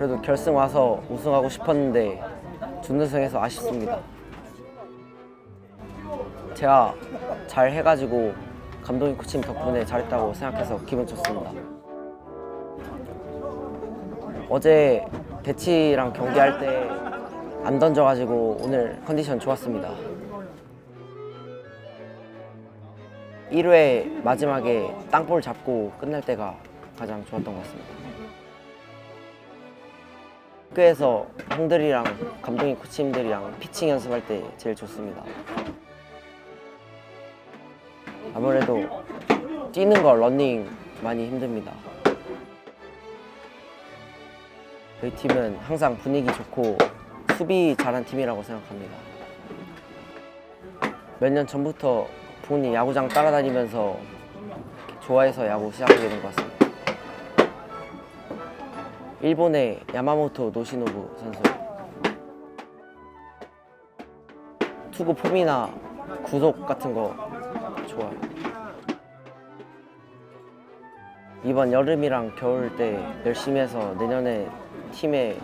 그래도 결승 와서 우승하고 싶었는데 준우승해서 아쉽습니다. 제가 잘 해가지고 감독님 코치님 덕분에 잘했다고 생각해서 기분 좋습니다. 어제 대치랑 경기할 때 안 던져가지고 오늘 컨디션 좋았습니다. 1회 마지막에 땅볼 잡고 끝날 때가 가장 좋았던 것 같습니다. 학교에서 형들이랑 감독님 코치님들이랑 피칭 연습할 때 제일 좋습니다. 아무래도 뛰는 거 러닝 많이 힘듭니다. 저희 팀은 항상 분위기 좋고 수비 잘한 팀이라고 생각합니다. 몇 년 전부터 부모님 야구장 따라다니면서 좋아해서 야구 시작하게 된 것 같습니다. 일본의 야마모토 노시노부 선수 투구 폼이나 구속 같은 거 좋아요. 이번 여름이랑 겨울 때 열심히 해서 내년에 팀에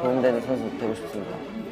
도움되는 선수 되고 싶습니다.